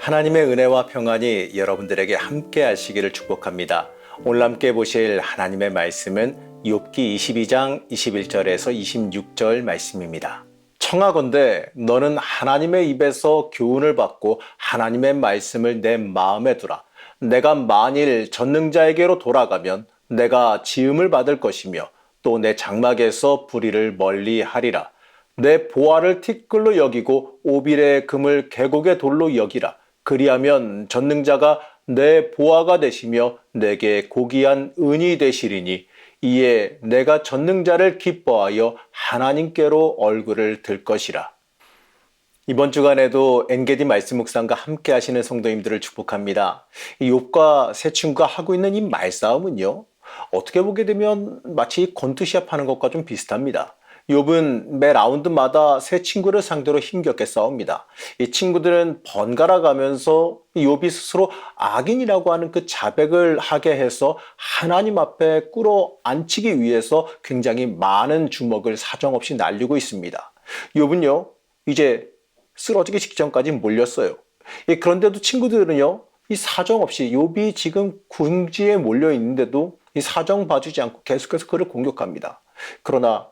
하나님의 은혜와 평안이 여러분들에게 함께 하시기를 축복합니다. 함께 보실 하나님의 말씀은 욥기 22장 21절에서 26절 말씀입니다. 청하건대 너는 하나님의 입에서 교훈을 받고 하나님의 말씀을 내 마음에 두라. 내가 만일 전능자에게로 돌아가면 내가 지음을 받을 것이며 또 내 장막에서 불의를 멀리 하리라. 내 보화를 티끌로 여기고 오빌의 금을 계곡의 돌로 여기라. 그리하면 전능자가 내 보화가 되시며 내게 고귀한 은이 되시리니 이에 내가 전능자를 기뻐하여 하나님께로 얼굴을 들 것이라. 이번 주간에도 엔게디 말씀 묵상과 함께 하시는 성도님들을 축복합니다. 이 욥과 새 친구가 하고 있는 이 말싸움은요. 어떻게 보게 되면 마치 권투시합 하는 것과 좀 비슷합니다. 욥은 매 라운드마다 새 친구를 상대로 힘겹게 싸웁니다. 이 친구들은 번갈아 가면서 욥이 스스로 악인이라고 하는 그 자백을 하게 해서 하나님 앞에 꿇어 앉히기 위해서 굉장히 많은 주먹을 사정없이 날리고 있습니다. 욥은요, 이제 쓰러지기 직전까지 몰렸어요. 예, 그런데도 친구들은요, 이 사정 없이 욥이 지금 궁지에 몰려 있는데도 이 사정 봐주지 않고 계속해서 그를 공격합니다. 그러나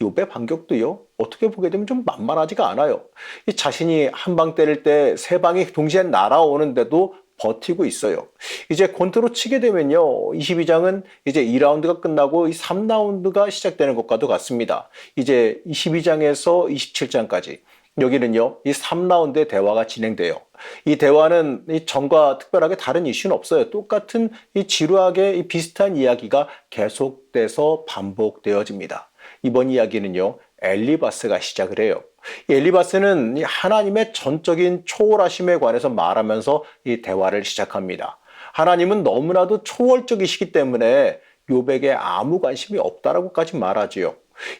욥의 반격도요 어떻게 보게 되면 좀 만만하지가 않아요. 이 자신이 한 방 때릴 때 세 방이 동시에 날아오는데도 버티고 있어요. 이제 권투로 치게 되면요. 22장은 이제 2라운드가 끝나고 이 3라운드가 시작되는 것과도 같습니다. 이제 22장에서 27장까지 여기는요, 이 3라운드의 대화가 진행돼요. 이 대화는 이 전과 특별하게 다른 이슈는 없어요. 똑같은 이 지루하게 이 비슷한 이야기가 계속돼서 반복되어집니다. 이번 이야기는요, 엘리바스가 시작을 해요. 이 엘리바스는 이 하나님의 전적인 초월하심에 관해서 말하면서 이 대화를 시작합니다. 하나님은 너무나도 초월적이시기 때문에 요백에 아무 관심이 없다라고까지 말하지요.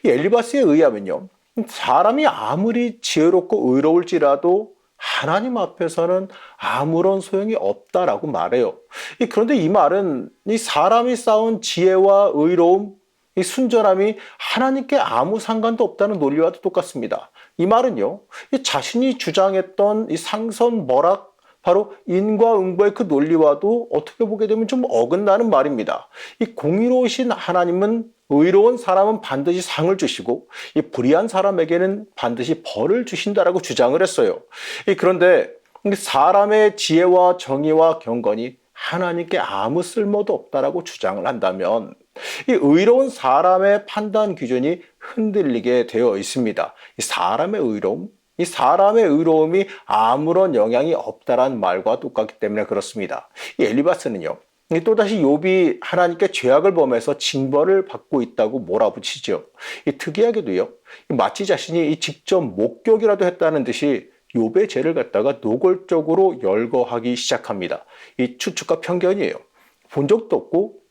이 엘리바스에 의하면요, 사람이 아무리 지혜롭고 의로울지라도 하나님 앞에서는 아무런 소용이 없다라고 말해요. 그런데 이 말은 이 사람이 쌓은 지혜와 의로움, 이 순전함이 하나님께 아무 상관도 없다는 논리와도 똑같습니다. 이 말은요, 이 자신이 주장했던 이 상선 머락, 바로 인과응보의 그 논리와도 어떻게 보게 되면 좀 어긋나는 말입니다. 이 공의로우신 하나님은 의로운 사람은 반드시 상을 주시고 이 불의한 사람에게는 반드시 벌을 주신다라고 주장을 했어요. 그런데 사람의 지혜와 정의와 경건이 하나님께 아무 쓸모도 없다라고 주장을 한다면 이 의로운 사람의 판단 기준이 흔들리게 되어 있습니다. 이 사람의 의로움, 이 사람의 의로움이 아무런 영향이 없다란 말과 똑같기 때문에 그렇습니다. 이 엘리바스는요. 또다시 욥이 하나님께 죄악을 범해서 징벌을 받고 있다고 몰아붙이죠. 이 특이하게도요. 마치 자신이 직접 목격이라도 했다는 듯이 욥의 죄를 갖다가 노골적으로 열거하기 시작합니다. 이 추측과 편견이에요. 본 적도 없고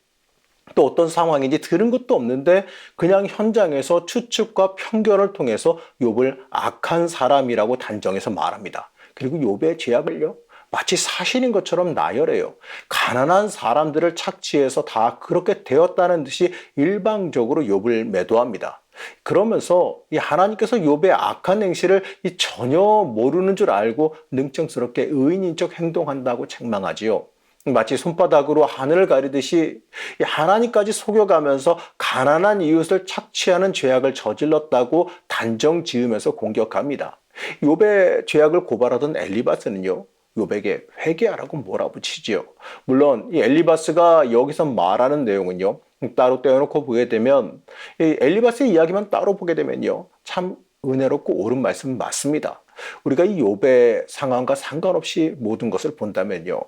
또 어떤 상황인지 들은 것도 없는데 그냥 현장에서 추측과 편견을 통해서 욥을 악한 사람이라고 단정해서 말합니다. 그리고 욥의 죄악을요. 마치 사실인 것처럼 나열해요. 가난한 사람들을 착취해서 다 그렇게 되었다는 듯이 일방적으로 욥을 매도합니다. 그러면서 이 하나님께서 욥의 악한 행실을 전혀 모르는 줄 알고 능청스럽게 의인인 척 행동한다고 책망하지요. 마치 손바닥으로 하늘을 가리듯이 하나님까지 속여가면서 가난한 이웃을 착취하는 죄악을 저질렀다고 단정 지으면서 공격합니다. 욥의 죄악을 고발하던 엘리바스는요. 욥에게 회개하라고 몰아붙이지요. 물론 이 엘리바스가 여기서 말하는 내용은요. 따로 떼어놓고 보게 되면 이 엘리바스의 이야기만 따로 보게 되면요. 참 은혜롭고 옳은 말씀 맞습니다. 우리가 이 욥의 상황과 상관없이 모든 것을 본다면요.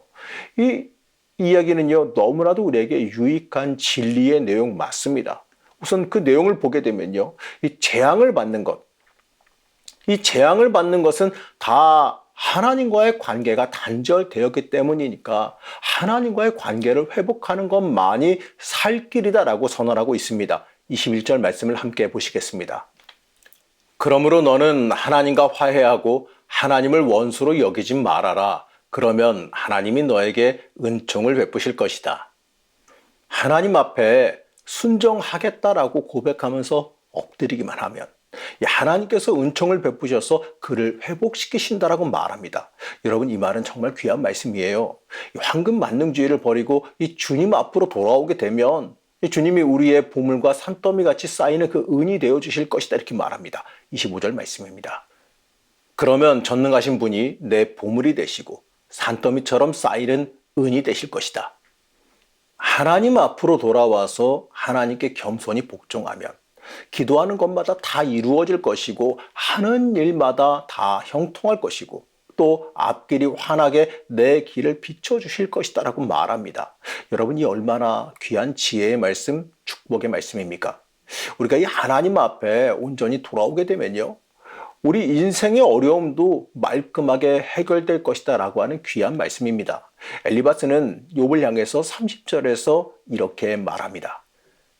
이 이야기는요, 너무나도 우리에게 유익한 진리의 내용 맞습니다. 우선 그 내용을 보게 되면요, 이 재앙을 받는 것, 이 재앙을 받는 것은 다 하나님과의 관계가 단절되었기 때문이니까 하나님과의 관계를 회복하는 것만이 살 길이다라고 선언하고 있습니다. 21절 말씀을 함께 보시겠습니다. 그러므로 너는 하나님과 화해하고 하나님을 원수로 여기지 말아라. 그러면 하나님이 너에게 은총을 베푸실 것이다. 하나님 앞에 순종하겠다라고 고백하면서 엎드리기만 하면 이 하나님께서 은총을 베푸셔서 그를 회복시키신다라고 말합니다. 여러분 이 말은 정말 귀한 말씀이에요. 이 황금 만능주의를 버리고 이 주님 앞으로 돌아오게 되면 이 주님이 우리의 보물과 산더미 같이 쌓이는 그 은이 되어 주실 것이다 이렇게 말합니다. 25절 말씀입니다. 그러면 전능하신 분이 내 보물이 되시고 산더미처럼 쌓이는 은이 되실 것이다. 하나님 앞으로 돌아와서 하나님께 겸손히 복종하면 기도하는 것마다 다 이루어질 것이고 하는 일마다 다 형통할 것이고 또 앞길이 환하게 내 길을 비춰주실 것이다 라고 말합니다. 여러분이 얼마나 귀한 지혜의 말씀, 축복의 말씀입니까? 우리가 이 하나님 앞에 온전히 돌아오게 되면요. 우리 인생의 어려움도 말끔하게 해결될 것이다 라고 하는 귀한 말씀입니다. 엘리바스는 욥을 향해서 30절에서 이렇게 말합니다.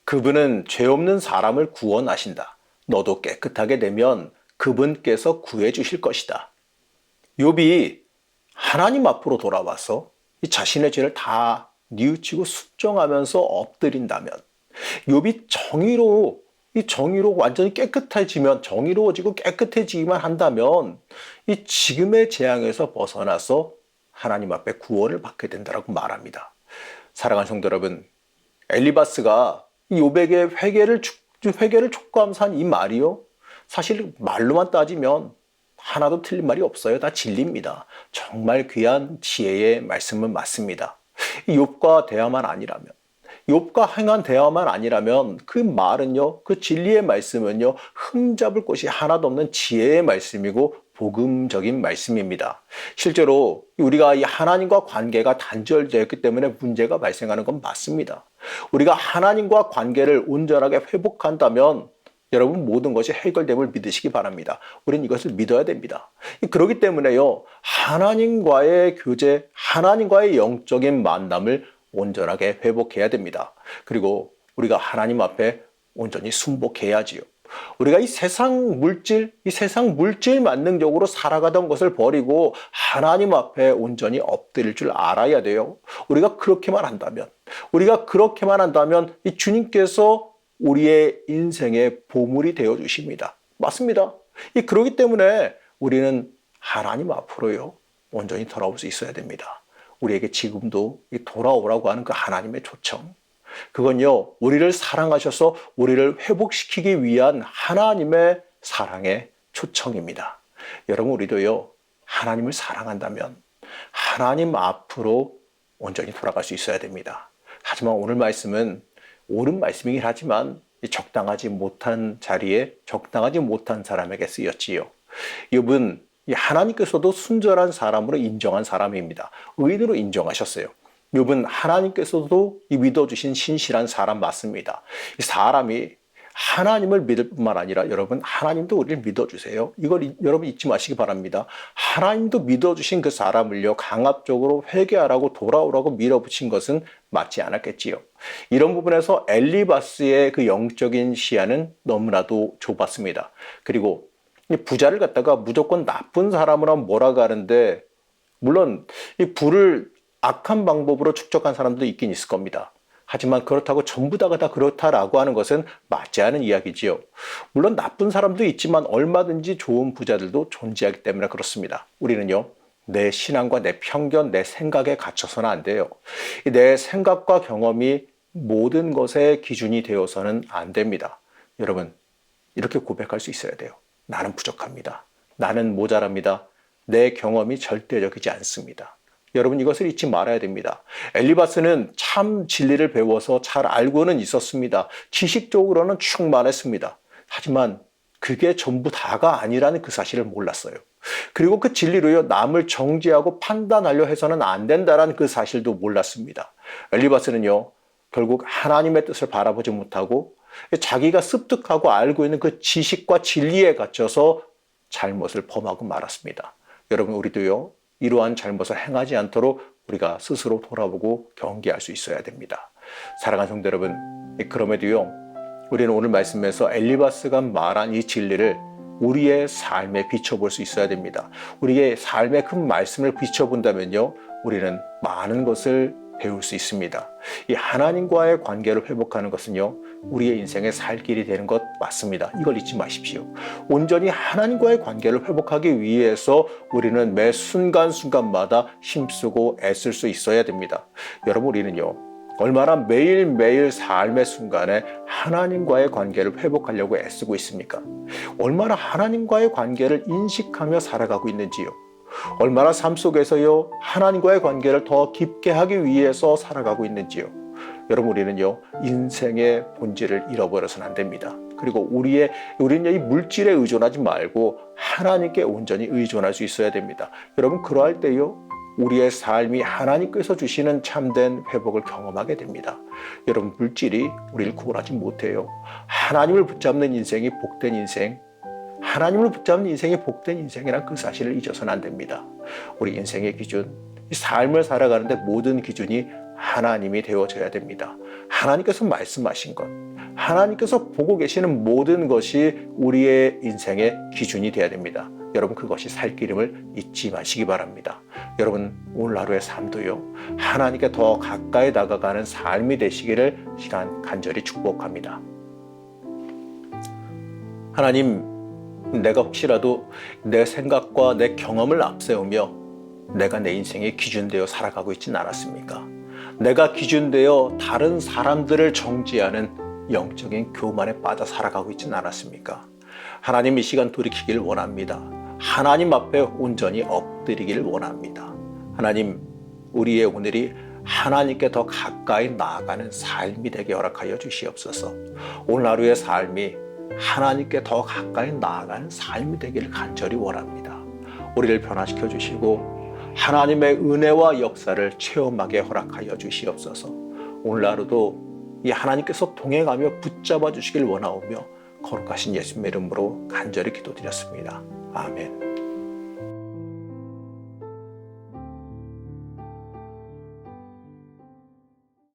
그분은 죄 없는 사람을 구원하신다. 너도 깨끗하게 되면 그분께서 구해 주실 것이다. 욥이 하나님 앞으로 돌아와서 이 자신의 죄를 다 뉘우치고 숙정하면서 엎드린다면 욥이 정의로 이 정의로 완전히 깨끗해지면 정의로워지고 깨끗해지기만 한다면 이 지금의 재앙에서 벗어나서 하나님 앞에 구원을 받게 된다라고 말합니다. 사랑하는 성도 여러분, 엘리바스가 요백의 회개를 회개를 촉구하면서 한 이 말이요. 사실 말로만 따지면 하나도 틀린 말이 없어요. 다 진리입니다. 정말 귀한 지혜의 말씀은 맞습니다. 욥과 대화만 아니라면 욥과 행한 대화만 아니라면 그 말은요, 그 진리의 말씀은요, 흠잡을 곳이 하나도 없는 지혜의 말씀이고 복음적인 말씀입니다. 실제로 우리가 이 하나님과 관계가 단절되었기 때문에 문제가 발생하는 건 맞습니다. 우리가 하나님과 관계를 온전하게 회복한다면 여러분 모든 것이 해결됨을 믿으시기 바랍니다. 우리는 이것을 믿어야 됩니다. 그렇기 때문에요. 하나님과의 교제, 하나님과의 영적인 만남을 온전하게 회복해야 됩니다. 그리고 우리가 하나님 앞에 온전히 순복해야지요. 우리가 이 세상 물질, 이 세상 물질 만능적으로 살아가던 것을 버리고 하나님 앞에 온전히 엎드릴 줄 알아야 돼요. 우리가 그렇게만 한다면, 우리가 그렇게만 한다면 이 주님께서 우리의 인생의 보물이 되어 주십니다. 맞습니다. 이 그러기 때문에 우리는 하나님 앞으로요 온전히 돌아올 수 있어야 됩니다. 우리에게 지금도 돌아오라고 하는 그 하나님의 초청. 그건요, 우리를 사랑하셔서 우리를 회복시키기 위한 하나님의 사랑의 초청입니다. 여러분, 우리도요, 하나님을 사랑한다면 하나님 앞으로 온전히 돌아갈 수 있어야 됩니다. 하지만 오늘 말씀은 옳은 말씀이긴 하지만 적당하지 못한 자리에 적당하지 못한 사람에게 쓰였지요. 욥은 하나님께서도 순전한 사람으로 인정한 사람입니다. 의인으로 인정하셨어요. 욥은 하나님께서도 믿어주신 신실한 사람 맞습니다. 이 사람이 하나님을 믿을 뿐만 아니라 여러분 하나님도 우리를 믿어주세요. 이걸 여러분 잊지 마시기 바랍니다. 하나님도 믿어주신 그 사람을요 강압적으로 회개하라고 돌아오라고 밀어붙인 것은 맞지 않았겠지요. 이런 부분에서 엘리바스의 그 영적인 시야는 너무나도 좁았습니다. 그리고 부자를 갖다가 무조건 나쁜 사람으로 몰아가는데 물론 이 부를 악한 방법으로 축적한 사람도 있긴 있을 겁니다. 하지만 그렇다고 전부 다가 다 그렇다라고 하는 것은 맞지 않은 이야기지요. 물론 나쁜 사람도 있지만 얼마든지 좋은 부자들도 존재하기 때문에 그렇습니다. 우리는요, 내 신앙과 내 편견, 내 생각에 갇혀서는 안 돼요. 내 생각과 경험이 모든 것의 기준이 되어서는 안 됩니다. 여러분, 이렇게 고백할 수 있어야 돼요. 나는 부족합니다. 나는 모자랍니다. 내 경험이 절대적이지 않습니다. 여러분 이것을 잊지 말아야 됩니다. 엘리바스는 참 진리를 배워서 잘 알고는 있었습니다. 지식적으로는 충만했습니다. 하지만 그게 전부 다가 아니라는 그 사실을 몰랐어요. 그리고 그 진리로요 남을 정죄하고 판단하려 해서는 안 된다라는 그 사실도 몰랐습니다. 엘리바스는요 결국 하나님의 뜻을 바라보지 못하고 자기가 습득하고 알고 있는 그 지식과 진리에 갇혀서 잘못을 범하고 말았습니다. 여러분 우리도요 이러한 잘못을 행하지 않도록 우리가 스스로 돌아보고 경계할 수 있어야 됩니다. 사랑하는 성도 여러분, 그럼에도요, 우리는 오늘 말씀에서 엘리바스가 말한 이 진리를 우리의 삶에 비춰볼 수 있어야 됩니다. 우리의 삶의 큰 말씀을 비춰본다면요, 우리는 많은 것을 배울 수 있습니다. 이 하나님과의 관계를 회복하는 것은요, 우리의 인생의 살 길이 되는 것 맞습니다. 이걸 잊지 마십시오. 온전히 하나님과의 관계를 회복하기 위해서 우리는 매 순간순간마다 힘쓰고 애쓸 수 있어야 됩니다. 여러분, 우리는요, 얼마나 매일매일 삶의 순간에 하나님과의 관계를 회복하려고 애쓰고 있습니까? 얼마나 하나님과의 관계를 인식하며 살아가고 있는지요. 얼마나 삶 속에서요, 하나님과의 관계를 더 깊게 하기 위해서 살아가고 있는지요. 여러분, 우리는요, 인생의 본질을 잃어버려서는 안 됩니다. 그리고 우리의, 우리는 이 물질에 의존하지 말고 하나님께 온전히 의존할 수 있어야 됩니다. 여러분, 그러할 때요, 우리의 삶이 하나님께서 주시는 참된 회복을 경험하게 됩니다. 여러분, 물질이 우리를 구원하지 못해요. 하나님을 붙잡는 인생이 복된 인생, 하나님을 붙잡는 인생이 복된 인생이란 그 사실을 잊어서는 안 됩니다. 우리 인생의 기준, 이 삶을 살아가는데 모든 기준이 하나님이 되어져야 됩니다. 하나님께서 말씀하신 것, 하나님께서 보고 계시는 모든 것이 우리의 인생의 기준이 되어야 됩니다. 여러분 그것이 살 길임을 잊지 마시기 바랍니다. 여러분 오늘 하루의 삶도요 하나님께 더 가까이 다가가는 삶이 되시기를 시간 간절히 축복합니다. 하나님 내가 혹시라도 내 생각과 내 경험을 앞세우며 내가 내 인생의 기준되어 살아가고 있지는 않았습니까? 내가 기준되어 다른 사람들을 정지하는 영적인 교만에 빠져 살아가고 있지는 않았습니까? 하나님 이 시간 돌이키길 원합니다. 하나님 앞에 온전히 엎드리기를 원합니다. 하나님, 우리의 오늘이 하나님께 더 가까이 나아가는 삶이 되게 허락하여 주시옵소서. 오늘 하루의 삶이 하나님께 더 가까이 나아가는 삶이 되기를 간절히 원합니다. 우리를 변화시켜 주시고 하나님의 은혜와 역사를 체험하게 허락하여 주시옵소서. 오늘 하루도 이 하나님께서 동행하며 붙잡아 주시길 원하오며 거룩하신 예수님의 이름으로 간절히 기도드렸습니다. 아멘.